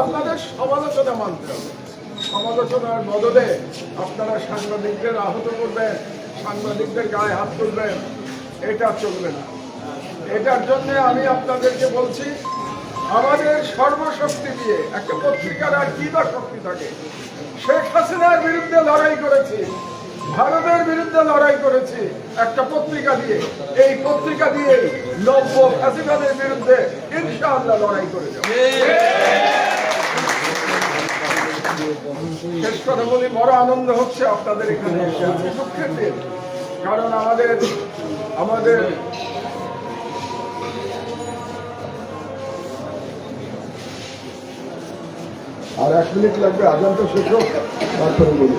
আপনাদের সমালোচনা মানতে হবে সমালোচনার বদলে আপনারা সাংবাদিকদের আহত করবেন, সাংবাদিকদের গায়ে হাত তুলবেন, এটা চলবে না। এটার জন্য আমি আপনাদেরকে বলছি, আমাদের সর্বশক্তি দিয়ে, একটা পত্রিকার আর কি বা শক্তি থাকে? শেখ হাসিনার বিরুদ্ধে লড়াই করেছি, ভারতের বিরুদ্ধে লড়াই করেছি, একটা পত্রিকা দিয়ে। এই পত্রিকা দিয়ে নব্য হাসিনাদের বিরুদ্ধে ইনশাআল্লাহ লড়াই করে যাব। শেষ কথা বলি, বড় আনন্দ হচ্ছে আপনাদের এখানে এসে। কারণ আমাদের আমাদের আর এক মিনিট লাগবে, আজান তো শেষ হোক, তারপরে বলি।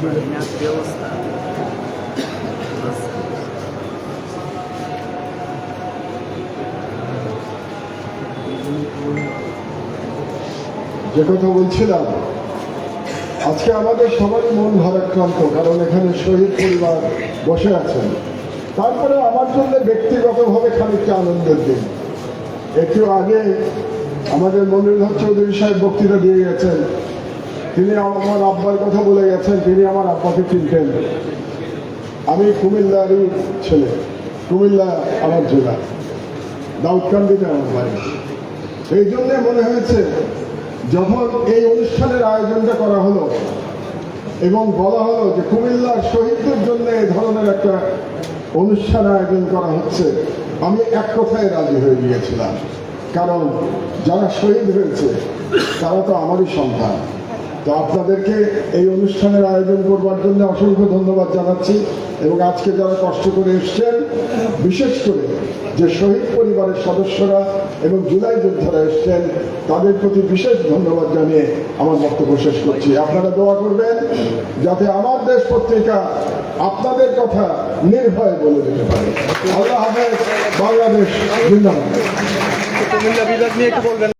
Koordinat যে কথা বলছিলাম, আজকে আমাদের সবাই মন ভারাক্রান্ত, কারণ এখানে শহীদ পরিবার বসে আছেন। তারপরে আমার জন্য ব্যক্তিগতভাবে খানিকটা আনন্দের দিন। একটু আগে আমাদের মনির চৌধুরী সাহেব বক্তৃতা দিয়ে গেছেন। তিনি আমার আব্বার কথা বলে গেছেন, তিনি আমার আব্বাকে চিনতেন। আমি কুমিল্লারই ছেলে, কুমিল্লা আমার জেলা, দাউদকান্দিতে আমার বাড়ি। এই জন্যে মনে হয়েছে, যখন এই অনুষ্ঠানের আয়োজনটা করা হলো এবং বলা হলো যে কুমিল্লার শহীদদের জন্য এই ধরনের একটা অনুষ্ঠান আয়োজন করা হচ্ছে, আমি এক কথায় রাজি হয়ে গিয়েছিলাম। কারণ যারা শহীদ হয়েছে, তারা তো আমারই সন্তান। তো আপনাদেরকে এই অনুষ্ঠানের আয়োজন করবার জন্য অসংখ্য ধন্যবাদ জানাচ্ছি এবং আজকে যারা কষ্ট করে এসছেন, বিশেষ করে যে শহীদ পরিবারের সদস্যরা এবং জুলাই যোদ্ধারা এসছেন, তাদের প্রতি বিশেষ ধন্যবাদ জানিয়ে আমার বক্তব্য শেষ করছি। আপনারা দোয়া করবেন যাতে আমার দেশ পত্রিকা আপনাদের কথা নির্ভয় বলে দিতে পারে। আল্লাহ হাফেজ, বাংলাদেশ